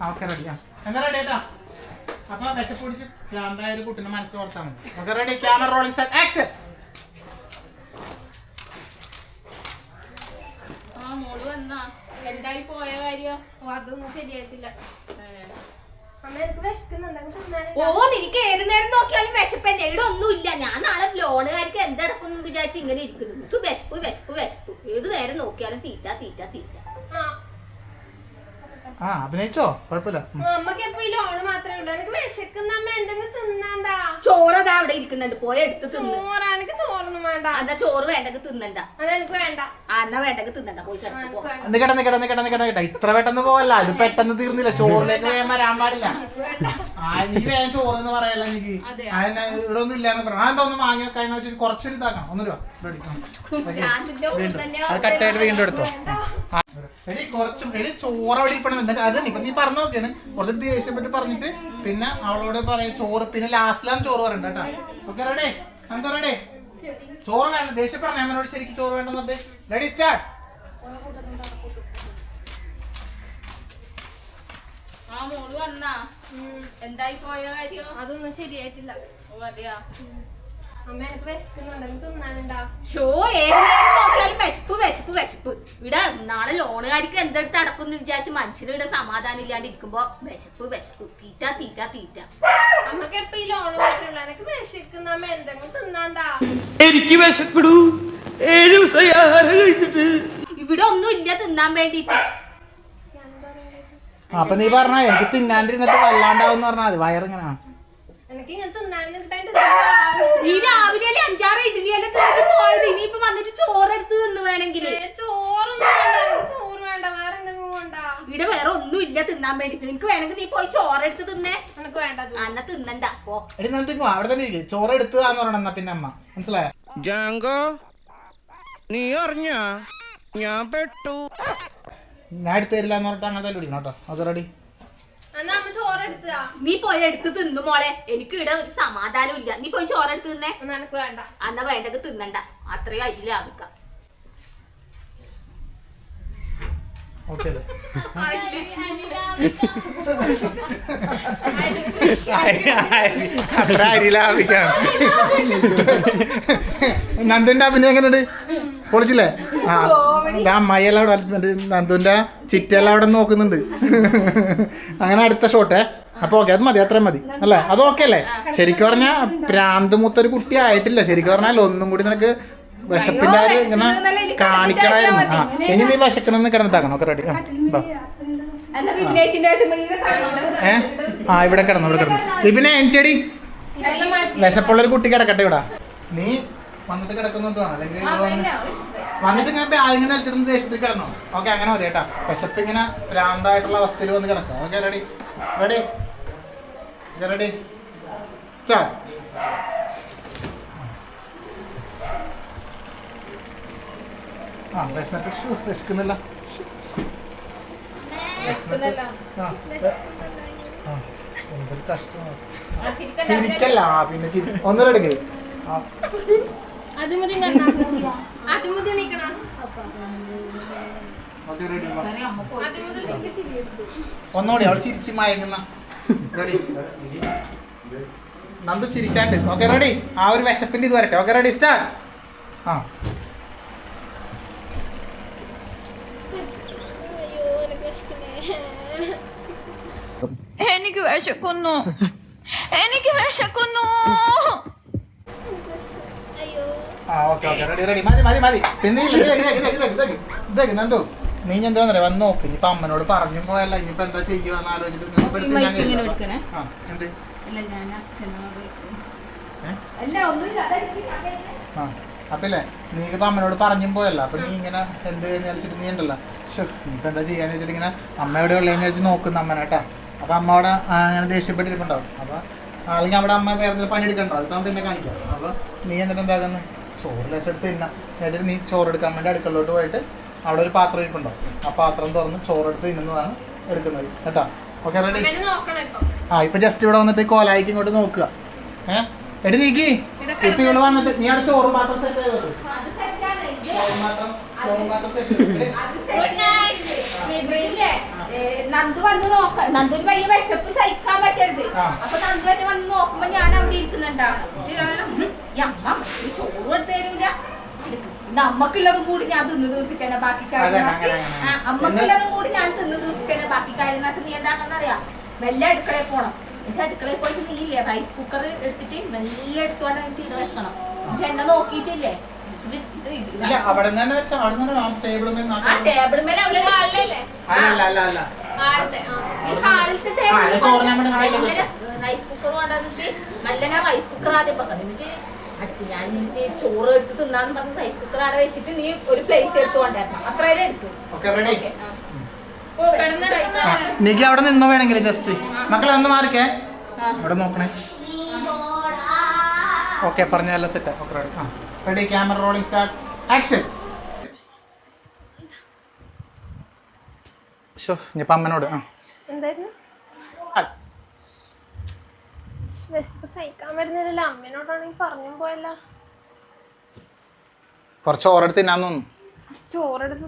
ഓക്കെ റെഡിയാ എന്നാ റെഡി ഏട്ടാ? അപ്പൊ വിശപ്പ് പിടിച്ച് ഭ്രാന്തായ ഒരു കുട്ടിനെ മനസ്സിൽ ഓർത്താൽ മതി നമുക്ക് ready camera rolling start action ആ മോൾ വന്നാ. എന്തായി പോയ കാര്യം? അതൊന്നും ശരിയായിട്ടില്ല. ഓ നിനക്ക് ഏത് നേരം നോക്കിയാലും വിശപ്പന്നെ ഇവിടെ ഒന്നുമില്ല. ഞാൻ നാളെ ലോണുകാർക്ക് എന്തെടുക്കും വിചാരിച്ച് ഇങ്ങനെ ഇരിക്കുന്നു. വിശപ്പ് വിശപ്പ് വിശപ്പ്. ഏത് നേരം നോക്കിയാലും തീറ്റ തീറ്റ തീറ്റ. ആ അഭിനയിച്ചോ? കുഴപ്പമില്ല. ചോറതാ അവിടെ ഇരിക്കുന്നുണ്ട്. പോയി എടുത്ത് തിന്ന്. ചോറ് എനിക്ക് ചോറൊന്നും വേണ്ട. അതാ ചോറ് വേണ്ടെങ്കിൽ തിന്നണ്ട. അതെനിക്ക് വേണ്ട. ആ എന്നാ വേണ്ടെങ്കിൽ തിന്നണ്ട. പോയി കിടക്ക് പോ. നിക്കട്ടെ നിക്കട്ടെ നിക്കട്ടെ നിക്കട്ടെ നിക്കട്ടെ ഇത്ര പെട്ടെന്ന് പോവല്ല. ഇത് പെട്ടെന്ന് തീർന്നില്ല. ചോറിലേക്ക് വേഗം വരാൻ പാടില്ല. ആ നീ വേഗം ചോറ് എന്ന് പറയല്ല എനിക്ക്. ഇവിടെ ഒന്നും ഇല്ലാന്ന് പറഞ്ഞു ഒന്ന് വാങ്ങി വെക്കാൻ വെച്ചിട്ട് കുറച്ചൊരു ഇതാക്കണം. ഒന്ന് രൂപ അത് കട്ടായിട്ട് വീണ്ടും എടുത്തോ. എടി കുറച്ചും എടി ചോറ് അവിടെ ഇരിപ്പണെന്നുണ്ട് അത് ഇപ്പൊ നീ പറഞ്ഞു നോക്കിയാണ്. കുറച്ച് ദേഷ്യപ്പെട്ട് പറഞ്ഞിട്ട് പിന്നെ അവളോട് പറയാം ചോറ് പിന്നെ ലാസ്റ്റിലാണ് ചോറ് പറയണ്ട കേട്ടോ ഓക്കെ റെഡി. എന്താ റെഡി? ചോറ് വേണ്ട. ദേഷ്യപ്പെടണം അമ്മനോട് ശരിക്കും ചോറ് വേണ്ടെന്നുണ്ട് റെഡി സ്റ്റാർട്ട്. ആ മോൾ വന്നാ. എന്തായി പോയ കാര്യം? അതൊന്നും ശരിയായിട്ടില്ല. ഓ അതെയാ? അമ്മ എനിക്ക് വിശക്കുന്നുണ്ടെങ്കിൽ തിന്നാനുണ്ടാ? ഷോ ഏത് നേരം നോക്കിയാലും വിശപ്പ് വിശപ്പ് വിശപ്പ്. ഇവിടെ നാളെ ലോണുകാർക്ക് എന്തെടുത്ത് അടക്കുന്നു വിചാരിച്ച് ഇവിടെ സമാധാനം ഇല്ലാണ്ട് ഇരിക്കുമ്പോ വിശപ്പ് വിശപ്പ്. തീറ്റ തീറ്റ തീറ്റ. അമ്മയ്ക്ക് എപ്പോ ഈ ലോണ് എനിക്ക് വിശക്കുന്ന അമ്മ. എന്തെങ്കിലും തിന്നാണ്ടാ എനിക്ക് ഏഴ് കഴിച്ചിട്ട്. ഇവിടെ ഒന്നും ഇല്ല തിന്നാൻ വേണ്ടിട്ട് അപ്പൊ നീ പറഞ്ഞ എനിക്ക് തിന്നാണ്ടിരുന്നിട്ട് വല്ലാണ്ടാവും പറഞ്ഞാൽ മതി. വയറിങ്ങനെ എനിക്ക് ഇങ്ങനെ തിന്നാനും കിട്ടാണ്ട് നീ രാവിലെ അല്ലേ അഞ്ചാറ് ഇഡ്ഡലി അല്ലേ തിന്നിട്ട് പോയത്? ഇനിയിപ്പൊ വന്നിട്ട് ചോറെടുത്ത് തിന്ന് വേണമെങ്കിൽ ഇവിടെ വേറെ ഒന്നും ഇല്ല തിന്നാൻ വേണ്ടിട്ട്. നിനക്ക് വേണമെങ്കിൽ നീ പോയി ചോറെടുത്ത് തിന്നേ. എനിക്ക് വേണ്ട. അന്ന തിന്നണ്ട. പോ. അവിടെ തന്നെ ഇരിക്കും ചോറ് എടുത്തതാന്ന് പറയണം പിന്നെ അമ്മ. മനസ്സിലായോ? ജാങ്കോ നീ അറിഞ്ഞ? ഞാൻ പെട്ടു. ഞാൻ എടുത്തു തരില്ല എന്ന് പറഞ്ഞിട്ട് അങ്ങനെ തന്നെ വിളിക്കണം കേട്ടോ. അത് റെഡി എന്നാ അമ്മ ചോറ് എടുത്താ നീ പോയി എടുത്ത് തിന്നു മോളെ. എനിക്ക് ഇവിടെ ഒരു സമാധാനം ഇല്ല. നീ പോയി ചോറെടുത്ത് തിന്നേ. എന്നാ എനിക്ക് വേണ്ട. അന്ന വേണ്ടത് തിന്നണ്ട. അത്രയും ഓക്കെ അല്ലേ? അത്ര നന്ദുന്റെ അഭിനയം എങ്ങനെയുണ്ട്? പൊളിച്ചില്ലേ? ആ. അമ്മായിയെല്ലാം അവിടെ. നന്ദുന്റെ ചിറ്റയെല്ലാം അവിടെ നോക്കുന്നുണ്ട്. അങ്ങനെ അടുത്ത ഷോട്ടേ അപ്പൊ ഓക്കെ അത് മതി അത്രയും മതി. അല്ലേ? അത് ഓക്കെ അല്ലേ? ശരിക്കും പറഞ്ഞാൽ പ്രാന്ത് മൂത്തൊരു കുട്ടി ആയിട്ടില്ല. ശരിക്കും പറഞ്ഞാൽ ഒന്നും കൂടി നിനക്ക് വിശപ്പിന്റെ ആര് ഒരു ഇങ്ങനെ കാണിക്കണമായിരുന്നു. ആ ഇനി നീ വിശക്കണമെന്ന് കിടന്നിട്ടാക്കണം ഓക്കെ റെഡി ഏ? ആ ഇവിടെ കിടന്നു ഇവിടെ കിടന്നു. വിപിനെ എനിക്കടി വിശപ്പുള്ളൊരു കുട്ടി കിടക്കട്ടെ ഇവിടെ. നീ വന്നിട്ട് കിടക്കുന്നുണ്ടോ? അല്ലെങ്കിൽ വന്നിട്ട് ഇങ്ങനെ ആദ്യം നിലത്തിരുന്ന് ദേഷ്യത്തിൽ കിടന്നോ? ഓക്കെ അങ്ങനെ മതി കേട്ടാ. വിശപ്പ് ഇങ്ങനെ ഭ്രാന്തായിട്ടുള്ള അവസ്ഥയിൽ വന്ന് കിടക്കാം. Okay ready ready ready start ആ വിശന്നിട്ട് ഷൂ, വിശക്കുന്നില്ല. എന്തൊരു കഷ്ടമാണ്. ചിരിക്കല്ല പിന്നെ ചിരി. ഒന്നുകൂടെ എടുക്ക് ആ. അതിമുതി അതിമുതി എണീക്കണം. ഒന്നുകൂടി അവൾ ചിരിച്ച് മയങ്ങുന്ന. റെഡി നന്ദു ചിരിക്കാണ്ട്. ഓക്കെ റെഡി ആ ഒരു വിശപ്പിന്റെ ഇത് വരട്ടെ. ഓക്കെ റെഡി സ്റ്റാർട്ട് ആ. എനിക്ക് വിശക്കുന്നു. എനിക്ക് വിശക്കുന്നു. ആ ഓക്കെ ഓക്കെ. റെഡി റെഡി മതി മതി മതി. പിന്നെ ഇതൊക്കെ നന്ദു നീ എന്താ? പറയാ വന്ന് നോക്ക്. ഇനിയിപ്പൊ അമ്മനോട് പറഞ്ഞു പോയല്ല. ഇനിയിപ്പോ എന്താ ആലോചിച്ചിട്ട് ഇങ്ങനെ ആ എന്ത്? അപ്പല്ലേ നീ ഇപ്പൊ അമ്മനോട് പറഞ്ഞും പോയല്ല. അപ്പൊ നീ ഇങ്ങനെ എന്ത് കഴിഞ്ഞാലിച്ചിട്ട് നീ ഉണ്ടല്ലോ. ഇനിയിപ്പോ എന്താ ചെയ്യാന്ന് വെച്ചിട്ട് ഇങ്ങനെ അമ്മ എവിടെ ഉള്ളതെന്ന് വെച്ച് നോക്കുന്ന അമ്മ കേട്ടാ. അപ്പൊ അമ്മ അവിടെ അങ്ങനെ ദേഷ്യപ്പെട്ടിരിപ്പുണ്ടാവും. അപ്പൊ അല്ലെങ്കിൽ അവിടെ അമ്മ വേറെ പണി എടുക്കണ്ടോ അത് നമുക്ക് പിന്നെ കാണിക്കാം. അപ്പൊ നീ എന്നിട്ട് എന്താക്കുന്നു ചോറ് ലേശം എടുത്ത് തിന്നാം. എന്നിട്ട് നീ ചോറ് എടുക്കാൻ വേണ്ടി അടുക്കളയിലോട്ട് പോയിട്ട് അവിടെ ഒരു പാത്രം ഇരിപ്പുണ്ടാവും ആ പാത്രം തുറന്ന് ചോറെടുത്ത് തിന്നുന്നതാണ് എടുക്കുന്നത്. കേട്ടാ? ഓക്കെ റെഡി ആ ഇപ്പൊ ജസ്റ്റ് ഇവിടെ വന്നിട്ട് കോലായിക്ക് ഇങ്ങോട്ട് നോക്കുക. ഏഹ് എടി നീക്കി ഇപ്പൊ ഇവിടെ വന്നിട്ട് നീ അവിടെ ചോറ് മാത്രം സെറ്റ് ചെയ്തോളൂ മാത്രം ചോറ് മാത്രം സെറ്റ് ചെയ്തോ? നന്ദു വന്ന് നോക്ക നന്ദുന് വലിയ വിശപ്പ് സഹിക്കാൻ പറ്റരുത്. അപ്പൊ നന്ദു തന്നെ വന്ന് നോക്കുമ്പോ ഞാൻ അവിടെ ഇരിക്കുന്നുണ്ടാണ് ഇത് ഈ അമ്മ ഒരു ചോറ് തരൂല അമ്മക്കുള്ളതും കൂടി ഞാൻ തിന്നു തീർത്തിട്ടന്നെ ബാക്കി കാര്യം അമ്മക്കുള്ളതും കൂടി ഞാൻ തിന്നു തീർത്തിട്ടന്നെ ബാക്കി കാര്യം നീ എന്താണെന്നറിയാം മെല്ലെ അടുക്കളയിൽ പോണം. എന്നിട്ട് അടുക്കളയിൽ പോയിട്ട് നീ ഇല്ലേ? റൈസ് കുക്കർ എടുത്തിട്ട് മെല്ലെ എടുത്തു എനിക്ക് ഇത് വെക്കണം എന്നെ നോക്കിയിട്ടില്ലേ? ഇല്ല അവിടെ തന്നെ വെച്ചാ അവിടെ ആ ടേബിൾ അല്ല അല്ല അല്ല അല്ല. റൈസ് കുക്കർ കൊണ്ടുവന്നിട്ട് നല്ല റൈസ് കുക്കർ ആദ്യം എന്നിട്ട് അടുത്ത് ഞാൻ എന്നിട്ട് ചോറ് എടുത്ത് തിന്നാന്ന് പറഞ്ഞ് റൈസ് കുക്കർ അവിടെ വെച്ചിട്ട് നീ ഒരു പ്ലേറ്റ് എടുത്ത് കൊണ്ടുവരണം. അത്രയല്ലേ എടുത്തു. നിക്ക് അവിടെ നിന്നോ വേണമെങ്കിൽ ജസ്റ്റ് മക്കളെ ഒന്ന് മാറിക്കേ. അവിടെ നോക്കണേ. ഓക്കെ പറഞ്ഞ നല്ല സെറ്റ് ഓക്കെ ആ. Ready camera rolling start action show ഇനിയിപ്പോൾ അമ്മനോട് ആ. എന്തായിരുന്നു? വിശപ്പ് സഹിക്കാൻ വരുന്നില്ലല്ലോ അമ്മേനോടാണെങ്കിൽ പറഞ്ഞു പോയല്ല. കുറച്ച് ഓറെടുത്ത് തിന്നാന്ന് തോന്നുന്നു. ചോറെടുത്ത്.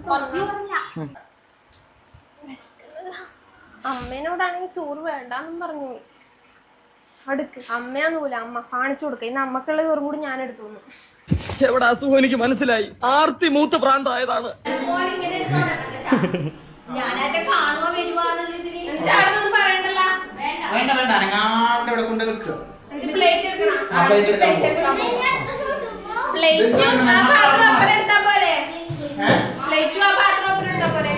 അമ്മേനോടാണെങ്കിൽ ചോറ് വേണ്ടെന്നും പറഞ്ഞു. അടുക്ക്. അമ്മയാന്നൂല അമ്മ കാണിച്ചു കൊടുക്ക. ഇന്ന് അമ്മക്കുള്ള ചോറും കൂടി ഞാൻ എടുത്തു എവിടെ അസുഖം എനിക്ക് മനസ്സിലായി. ആർത്തി മൂത്ത് പ്രാന്തായതാണ് ഞാനൊക്കെ കാണുക വരുവാന്നുള്ളതിന് എന്നിട്ട് അവിടെ ഒന്നും പറയണ്ടല്ല. വേണ്ട. വേണ്ട അനങ്ങാണ്ട് ഇവിടെ കൊണ്ട് വെക്കുക എന്നിട്ട് പ്ലേറ്റ് എടുക്കണം. പ്ലേറ്റ് പ്ലേറ്റും ആ പാത്രം ഒപ്പന എടുത്താ പോരെ. പ്ലേറ്റും ആ പാത്രം ഒപ്പന എടുത്താ പോരെ.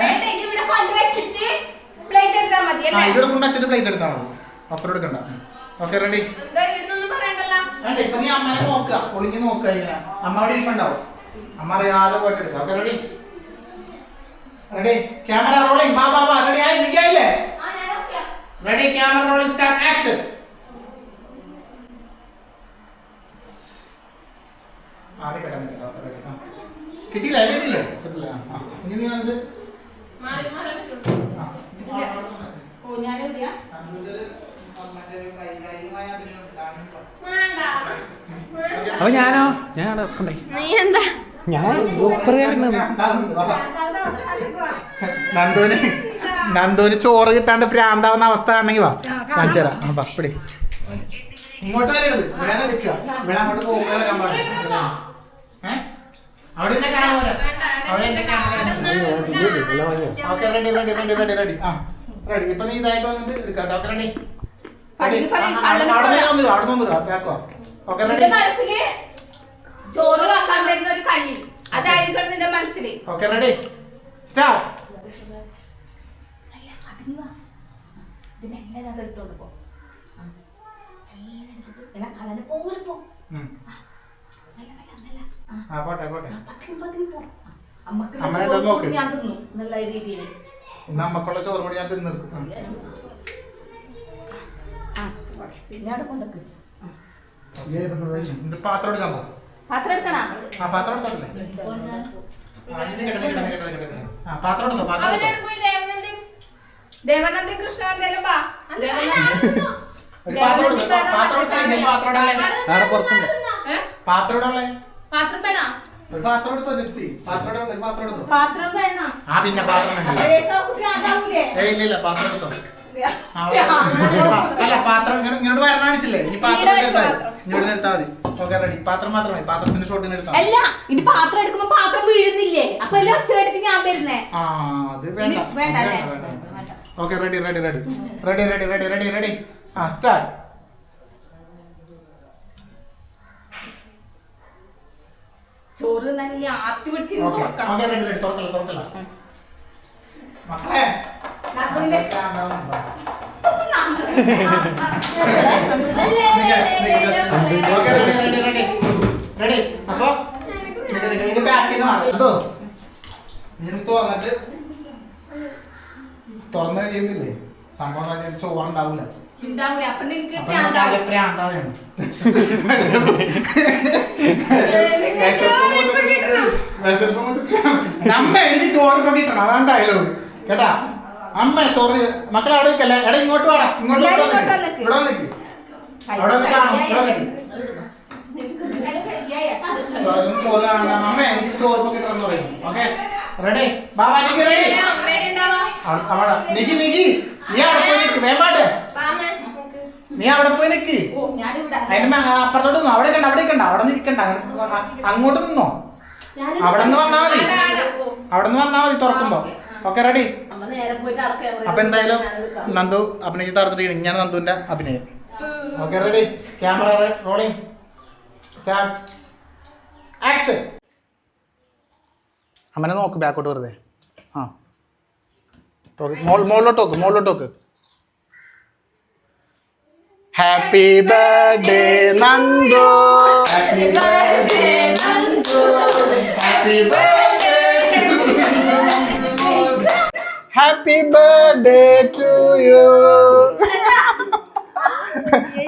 വേണ്ട ഇത് ഇവിടെ കൊണ്ടുവച്ചിട്ട് പ്ലേറ്റ് എടുത്താ മതി അല്ലേ? ഇവിടെ കൊണ്ടുവച്ചിട്ട് പ്ലേറ്റ് എടുത്താൽ മതി. അപ്പുറം എടുക്കണ്ട. ഓക്കെ റെഡി ഇപ്പൊ നീ അമ്മനെ നോക്കുക ഒളിഞ്ഞു നോക്കുക ഇങ്ങനെ അമ്മ അവിടെ ഇരിപ്പുണ്ടാവും. അമ്മ അറിയാതെ പോയിട്ട് എടുക്കുക okay ready ready camera rolling ബാ ബാ ബാ റെഡി ആയി? നിൽക്കായില്ലേ ready camera rolling start action ആദ്യം കേട്ടാ മതി ഓക്കെ റെഡി ആ. കിട്ടിയില്ല? ഇത് കിട്ടിയില്ലേ? കിട്ടില്ല ആ. ഇനി നീ വന്നത്. ഓ ഞാൻ വൈകാരികമായ അഭിനയം അപ്പൊ ഞാനോ ഞാൻ കൊണ്ടേ നീ എന്താ ഞാൻ നന്ദുവിന് നന്ദുവിന് ചോറ് കിട്ടാണ്ട് പ്രാന്താവുന്ന അവസ്ഥ ആണെങ്കിൽ വാ കാണിച്ചു തരാം ആ, വാ, പിടി ഇങ്ങോട്ട് വരരുത് ഇവിടെ വിളിച്ചോ ഇവിടെ അങ്ങോട്ട് പോകുമ്പോ വരാൻ പാടില്ല ഏ? അവിടെ ഇരുന്ന് കാണാൻ പോരാ. അവിടെ ഇരുന്ന് കാണാൻ പോരാ. Ready ready ready ready ready ആ റെഡി ഇപ്പൊ നീ ഇതായിട്ട് വന്നിട്ട് എടുക്കാം ഡോക്ടർ റെഡി മനസ്സിൽ ചോറ് കാക്കാൻ വരുന്ന ഒരു കളി അതായിരിക്കണം നിന്റെ റെഡി സ്റ്റാർട്ട് ഞാൻ തിന്നിർക്കും ഞാൻ കൊണ്ടൊക്കെ. പാത്രം എടുക്കാൻ പോകും പാത്രം എടുക്കാനാ? ആ പാത്രം എടുത്തോട്ടല്ലേ പാത്രം എടുത്തോ പാത്രം ദേവനന്ദി കൃഷ്ണ എന്തേലും പാ പാത്രം വേണോ? ഒരു പാത്രം എടുത്തോ ജസ്റ്റ്. പാത്രം എടുത്തോ പാത്രം എടുത്തോ. പാത്രം വേണോ? ആ പിന്നെ പാത്രം ഇല്ല ഇല്ല പാത്രം എടുത്തോ. അല്ല പാത്രം ഇങ്ങോട്ട് വരണം കാണിച്ചില്ലേ ഈ പാത്രം ഇവിടെ എടുത്താൽ ഇങ്ങോട്ട് എടുത്താൽ മതി ഓക്കെ റെഡി പാത്രം മാത്രമേ മതി പാത്രത്തിന്റെ ഷോട്ടിന് എടുത്താൽ അല്ല ഇനി പാത്രം എടുക്കുമ്പോ പാത്രം വീഴുന്നില്ലേ അപ്പൊ എല്ലാം ഒച്ച എടുത്ത് ഞാൻ വരുന്നേ ആ അത് വേണ്ട വേണ്ട. Okay ready ready ready ready ready ready ready ready ആ സ്റ്റാർട്ട് ചോറ് നല്ല ആർത്തി പിടിച്ച് തുറക്കണം മക്കളെ റെഡി അപ്പൊ ഇത് ബാക്കിൽ നിന്ന് കേട്ടോ ഇങ്ങനെ തുറന്നിട്ട് തുറന്നു കഴിയുന്നില്ലേ സംഭവം ചോറുണ്ടാവൂല നമ്മ എനിക്ക് ചോറിപ്പോ കിട്ടണം. അതാണ്ടായാലോ കേട്ടാ? അമ്മ സോറി മക്കളെ അവിടെ നിൽക്കല്ലേ? എടാ ഇങ്ങോട്ട് വേണം ഇങ്ങോട്ട് ഇവിടെ നിൽക്ക്. നിൽക്ക് അവിടെ നിന്ന് കാണും. ഇവിടെ നിൽക്ക്. ചോറ് ചോറ് കാണണം അമ്മ എനിക്ക് ചോറിപ്പോ കിട്ടണം എന്ന് പറയും. ഓക്കെ? റെഡി ബാബാ എനിക്ക് റെഡി. അവിടെ. നിക്ക് നിക്ക്. നീ അവിടെ പോയി നിക്ക്. വേമ്പാട്ടെ വാമേ. നീ അവിടെ പോയി ഞാനിവിടെ. അതിന്റെ അപ്പുറത്തോട്ട് നിന്നോ. അവിടെ കണ്ട അവിടെ കണ്ട അവിടെ നിൽക്കണ്ട. അങ്ങോട്ട് നിന്നോ. അവിടെ നിന്ന് വന്നാ മതി. അവിടെ നിന്ന് വന്നാ മതി തുറക്കുമ്പോ. ഓക്കെ റെഡി അപ്പൊ എന്തായാലും നന്ദു അഭിനയിച്ച് തറന്നിട്ട് ഇങ്ങനെയാണ് നന്ദുവിന്റെ അഭിനയം. Okay ready camera rolling start action അമ്മനെ നോക്ക് ബാക്കോട്ട് വെറുതെ. ആ. മോളിലോട്ട് നോക്ക് മോളിലോട്ട് നോക്ക്. Happy birthday Nandu. Happy birthday Nandu. Happy birthday happy birthday to you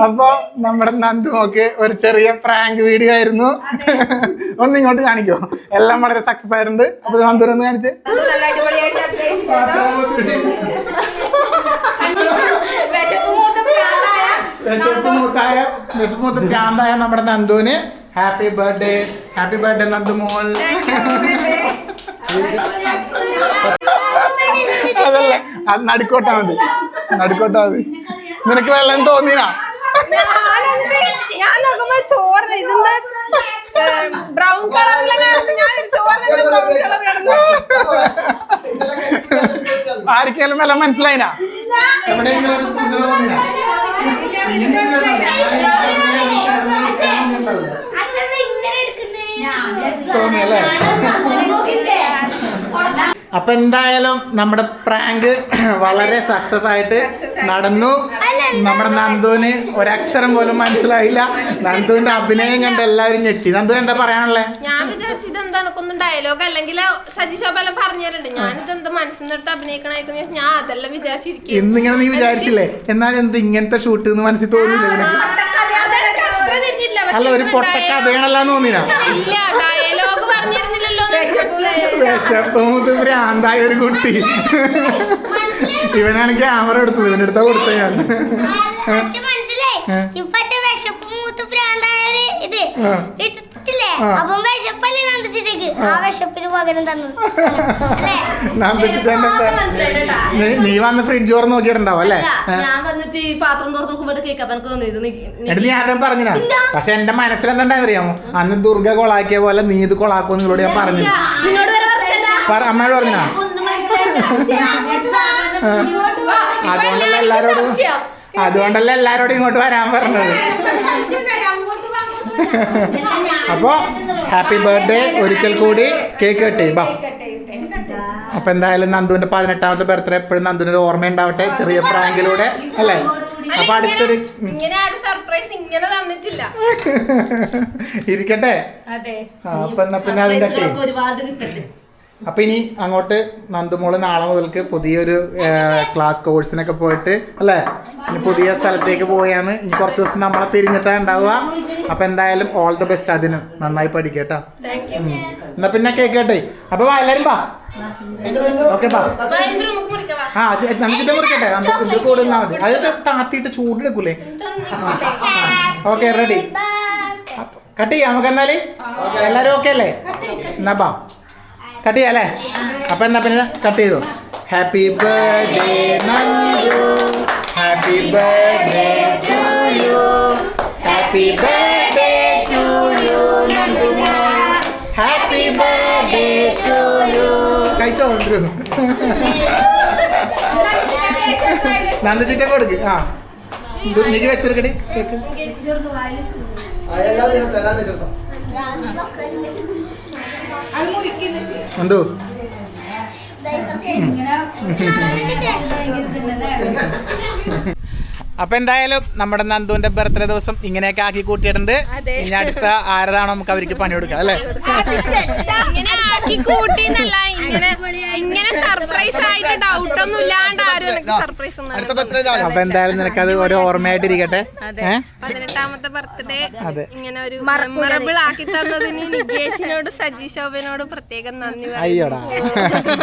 അപ്പൊ നമ്മുടെ നന്ദുമോക്ക് ഒരു ചെറിയ പ്രാങ്ക് വീഡിയോ ആയിരുന്നു. ഒന്ന് ഇങ്ങോട്ട് കാണിക്കോ. എല്ലാം വളരെ സക്സസ് ആയിട്ടുണ്ട്. അപ്പൊ കാണിച്ച്. പ്രാന്തായ. മൂത്തായ വിശപ്പ് മൂത്ത് ഭ്രാന്തായ നമ്മുടെ നന്ദുവിന് ഹാപ്പി ബർത്ത്ഡേ ഹാപ്പി ബർത്ത്ഡേ നന്ദുമോൾ അതല്ലേ അത് നടുക്കോട്ടാ മതി നടുക്കോട്ടാ മതി നിനക്ക് വെള്ളം തോന്നിനാ ഞാൻ നോക്കുമ്പോ ചോറ് ബ്രൗൺ ആർക്കെങ്കിലും വെള്ളം മനസ്സിലായിനാ? തോന്നിയല്ലേ അപ്പൊ എന്തായാലും നമ്മുടെ പ്രാങ്ക് വളരെ സക്സസ് ആയിട്ട് നടന്നു. നമ്മുടെ നന്ദുവിന് ഒരക്ഷരം പോലും മനസ്സിലായില്ല. നന്ദുവിന്റെ അഭിനയം കണ്ട് എല്ലാവരും ഞെട്ടി. നന്ദു എന്താ പറയാനുള്ളേ? ഞാൻ വിചാരിച്ചു ഇതെന്താണ്? ഒന്നും ഡയലോഗ് അല്ലെങ്കിൽ സജിഷോബെല്ലാം പറഞ്ഞിട്ടുണ്ട് പറഞ്ഞു തരുന്നുണ്ട് ഞാൻ ഇതെന്താ മനസ്സിൽ നിന്നിട്ട് അഭിനയിക്കണേക്കെന്ന് വെച്ചാൽ ഞാൻ അതെല്ലാം വിചാരിച്ചിരിക്കും എന്നിങ്ങനെ നീ വിചാരിച്ചില്ലേ? എന്നാൽ എന്ത് ഇങ്ങനത്തെ ഷൂട്ട് എന്ന് മനസ്സിൽ തോന്നിയില്ല അല്ല ഒരു പൊട്ട തോന്നിയാ തോന്നിനാ ഇല്ല വിശപ്പ് മുതൽ ഭ്രാന്തായ ഒരു കുട്ടി. ഇവനാണ് ക്യാമറ എടുത്തത്. ഇവനെടുത്താ കൊടുത്ത ഞാൻ. വിശപ്പ് മൂത്ത് ഇത്. ഇട്ടിട്ടില്ലേ? അപ്പം വിശപ്പല്ലേ ആ വിശപ്പിന് പകരം നന്ദിച്ചിട്ട് നീ- നീ വന്ന് ഫ്രിഡ്ജ് തുറന്ന് നോക്കിയിട്ടുണ്ടാവും അല്ലേ? ഞാൻ വന്നിട്ട് ഈ പാത്രം തുറന്ന് നോക്കുമ്പോൾ കേക്ക് അപ്പൊ എനിക്ക് തോന്നിയത് എന്നിട്ട് നീ ആരും പറഞ്ഞില്ല. പക്ഷെ എന്റെ മനസ്സിൽ എന്താ അറിയാമോ അന്ന് ദുർഗ കൊളാക്കിയ പോലെ നീ ഇത് കൊളാക്കും ഞാൻ പറഞ്ഞു അമ്മയോട് പറഞ്ഞാ അതുകൊണ്ടല്ല എല്ലാരോടും അതുകൊണ്ടല്ല എല്ലാരോടും ഇങ്ങോട്ട് വരാൻ പറഞ്ഞത്. അപ്പോ ഹാപ്പി ബർത്ത്ഡേ ഒരിക്കൽ കൂടി കേക്ക് കട്ട് ബാ. അപ്പോൾ എന്തായാലും നന്ദുവിന്റെ പതിനെട്ടാമത്തെ ബർത്ത്ഡേ എപ്പോഴും നന്ദുവിന് ഒരു ഓർമ്മ ഉണ്ടാവട്ടെ ചെറിയ പ്രാങ്കിലൂടെ അല്ലേ? അപ്പൊ അടുത്തൊരു സർപ്രൈസ് ഇങ്ങനെ തന്നിട്ടില്ല. ഇരിക്കട്ടെ. അപ്പൊ എന്നാ പിന്നെ അതിന്റെ ഒരുപാട് കിട്ടട്ടെ അപ്പൊ ഇനി അങ്ങോട്ട് നന്ദുമോൾ നാളെ മുതൽക്ക് പുതിയൊരു ക്ലാസ് കോഴ്സിനൊക്കെ പോയിട്ട് അല്ലേ? ഇനി പുതിയ സ്ഥലത്തേക്ക് പോവുകയാണ്. ഇനി കുറച്ച് ദിവസം നമ്മളെ പിരിഞ്ഞിട്ടാ ഉണ്ടാവുക. അപ്പൊ എന്തായാലും ഓൾ ദി ബെസ്റ്റ് അതിന്. നന്നായി പഠിക്കട്ടോ എന്നാ പിന്നെ കേക്കട്ടെ. അപ്പൊ എല്ലാരും വാ. ഓക്കെ മുറിക്കവാ ആ നമുക്ക് മുറിക്കട്ടെ. നമുക്ക് കൂടെ നിന്നാ മതി. അത് താത്തിയിട്ട് ചൂടെടുക്കൂലേ? ഓക്കെ റെഡി കട്ട് ചെയ്യാം നമുക്ക് എന്നാൽ? എല്ലാരും ഓക്കെ അല്ലേ? എന്നാ ബാ കട്ട് ചെയ്യാം അല്ലേ? അപ്പൊ എന്നാ പിന്നെ കട്ട് ചെയ്തു. Happy birthday Nandu happy birthday to you happy birthday to you Nandu happy birthday to you കഴിച്ചോ നന്ദു നന്ദു ചിറ്റ കൊടുക്ക്. ആ. നീക്ക് വെച്ചെടുക്കടി കേക്ക്. അതെല്ലാം എല്ലാം വെച്ചെടുത്തോ. അത് ഇങ്ങനെ അപ്പൊ എന്തായാലും നമ്മുടെ നന്ദുവിന്റെ ബർത്ത്ഡേ ദിവസം ഇങ്ങനെയൊക്കെ ആക്കി കൂട്ടിയിട്ടുണ്ട്. ഇനി അടുത്ത ആരതാണോ നമുക്ക് അവർക്ക് പണി കൊടുക്കാം അല്ലേ? ഇങ്ങനെ ആക്കി കൂട്ടിന്നല്ല ഇങ്ങനെ ഇങ്ങനെ സർപ്രൈസ് ആയിട്ട് ഡൗട്ട് ഒന്നും ഇല്ലാണ്ട് ആരും സർപ്രൈസ് അപ്പൊ എന്തായാലും നിനക്കത് ഒരു ഓർമ്മയായിട്ടിരിക്കട്ടെ. പതിനെട്ടാമത്തെ ബർത്ത്ഡേ ഇങ്ങനെ ഒരു മെമ്മറബിൾ ആക്കി തന്നതിന് നികേഷിനോട് സജി ശോഭനോട് പ്രത്യേകം നന്ദി പറയുന്നു. അയ്യോടാ.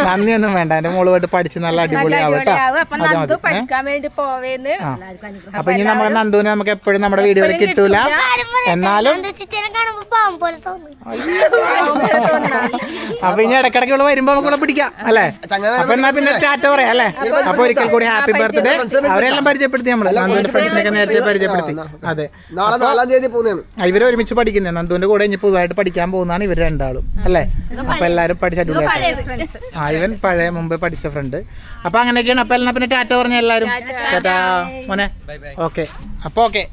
നന്ദിയൊന്നും വേണ്ട. എന്റെ മോൾ പോയിട്ട് പഠിച്ച് നല്ല അടിപൊളിയാവും കേട്ടോ. പഠിക്കാൻ വേണ്ടി പോവേന്ന്. അപ്പൊ ഇനി നമ്മൾ നന്ദുവിനെ നമുക്ക് എപ്പോഴും നമ്മുടെ വീഡിയോയിൽ കിട്ടൂല. എന്നാലും അപ്പൊ ഇനി ഇടക്കിടക്ക് ഇവിടെ വരുമ്പോ നമുക്ക് ഇവിടെ പിടിക്കാം അല്ലെ? അപ്പൊ എന്നാ പിന്നെ സ്റ്റാർട്ട് പറയാം അല്ലെ? അപ്പൊ ഒരിക്കൽ കൂടി ഹാപ്പി ബർത്ത്ഡേ. അവരെല്ലാം പരിചയപ്പെടുത്തി. നമ്മൾ. നന്ദുവിന്റെ ഫ്രണ്ട്സിനൊക്കെ നേരത്തെ പരിചയപ്പെടുത്തി. അതെ. ഇവരെ ഒരുമിച്ച് പഠിക്കുന്നത് നന്ദുവിന്റെ കൂടെ ഇനി പുതുതായിട്ട് പഠിക്കാൻ പോകുന്നതാണ് ഇവർ രണ്ടാളും അല്ലെ? അപ്പൊ എല്ലാരും പഠിച്ച അടിപൊളിയായിട്ട് ആ ഇവൻ പഴയ മുമ്പ് പഠിച്ച ഫ്രണ്ട് അപ്പൊ അങ്ങനെയൊക്കെയാണ്. അപ്പൊ എന്നാ പിന്നെ ടാറ്റ പറഞ്ഞ എല്ലാരും. ടാറ്റാ. മോനെ. ഓക്കെ അപ്പോൾ ഓക്കെ